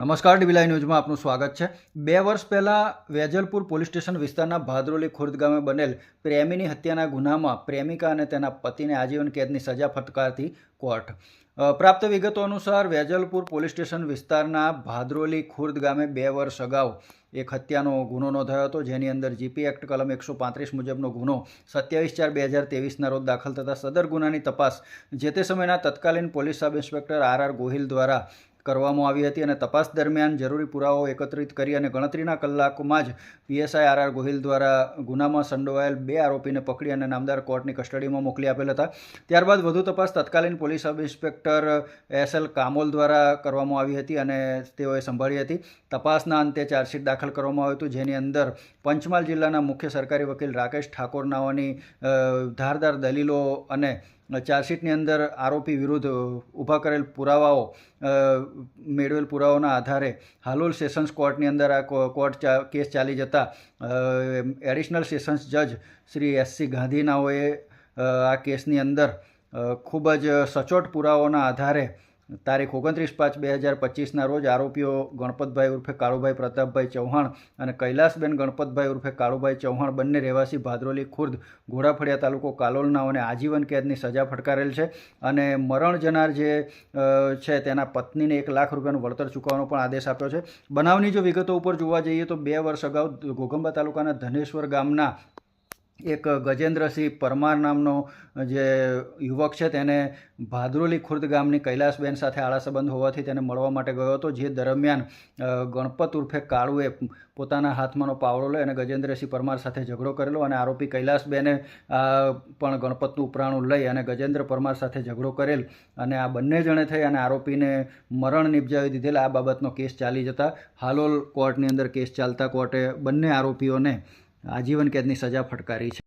નમસ્કાર ડીબીલાઈ ન્યૂઝમાં આપનું સ્વાગત છે. બે વર્ષ પહેલાં વેજલપુર પોલીસ સ્ટેશન વિસ્તારના ભાદરોલી ખુર્દ ગામે બનેલ પ્રેમીની હત્યાના ગુનામાં પ્રેમિકા અને તેના પતિને આજીવન કેદની સજા ફટકારતી કોર્ટ. પ્રાપ્ત વિગતો અનુસાર વેજલપુર પોલીસ સ્ટેશન વિસ્તારના ભાદરોલી ખુર્દ ગામે બે વર્ષ અગાઉ એક હત્યાનો ગુનો નોંધાયો હતો. જેની અંદર જીપી એક્ટ કલમ એકસો પાંત્રીસ મુજબનો ગુનો સત્યાવીસ ચાર બે હજાર તેવીસના રોજ દાખલ થતા સદર ગુનાની તપાસ જે તે સમયના તત્કાલીન police sub inspector R R Gohil દ્વારા કરવામાં આવી હતી અને તપાસ દરમિયાન જરૂરી પુરાવાઓ એકત્રિત કરી અને ગણતરીના કલાકોમાં જ પીએસઆઈ આર આર ગોહિલ દ્વારા ગુનામાં સંડોવાયેલ બે આરોપીને પકડી અને નામદાર કોર્ટની કસ્ટડીમાં મોકલી આપેલ હતા. ત્યારબાદ વધુ તપાસ તત્કાલીન police sub inspector S L Kamol દ્વારા કરવામાં આવી હતી અને તેઓએ સંભાળી હતી. તપાસના અંતે ચાર્જશીટ દાખલ કરવામાં આવ્યું હતું, જેની અંદર પંચમહાલ જિલ્લાના મુખ્ય સરકારી વકીલ રાકેશ ઠાકોર નાવાની ધારદાર દલીલો અને ચાર્જશીટની અંદર આરોપી વિરુદ્ધ ઊભા કરેલ પુરાવાઓ મેળવેલ પુરાવાઓના આધારે હાલોલ સેશન્સ કોર્ટની અંદર આ કોર્ટ કેસ ચાલી જતા એડિશનલ સેશન્સ જજ શ્રી એસ સી ગાંધીનાઓએ આ કેસની અંદર ખૂબ જ સચોટ પુરાવાઓના આધારે તારીખ ઓગણત્રીસ પાંચ બે હજાર પચીસના રોજ આરોપીઓ ગણપતભાઈ ઉર્ફે કાળુભાઈ પ્રતાપભાઈ ચૌહાણ અને કૈલાસબેન ગણપતભાઈ ઉર્ફે કાળુભાઈ ચૌહાણ બંને રહેવાસી ભાદરોલી ખુર્દ, ઘોડાફળિયા તાલુકો કાલોલનાઓને આજીવન કેદની સજા ફટકારેલ છે અને મરણ જનાર જે છે તેના પત્નીને એક લાખ રૂપિયાનું વળતર ચૂકવવાનો પણ આદેશ આપ્યો છે. બનાવની જો વિગતો ઉપર જોવા જઈએ તો બે વર્ષ અગાઉ ઘોઘંબા તાલુકાના ધનેશ્વર ગામના એક ગજેન્દ્રસિંહ પરમાર નામનો જે યુવક છે, તેને ભાદરોલી ખુર્દ ગામની કૈલાસબેન સાથે આળા સંબંધ હોવાથી તેને મળવા માટે ગયો હતો, જે દરમિયાન ગણપત ઉર્ફે કાળુએ પોતાના હાથમાંનો પાવડો લઈ અને ગજેન્દ્રસિંહ પરમાર સાથે ઝઘડો કરેલો અને આરોપી કૈલાસબેને પણ ગણપતનું ઉપરાણું લઈ અને ગજેન્દ્ર પરમાર સાથે ઝઘડો કરેલ અને આ બંને જણે થઈ અને આરોપીને મરણ નિપજાવી દીધેલ. આ બાબતનો કેસ ચાલી જતા હાલોલ કોર્ટની અંદર કેસ ચાલતા કોર્ટે બંને આરોપીઓને આજીવન કેદની સજા ફટકારી છે.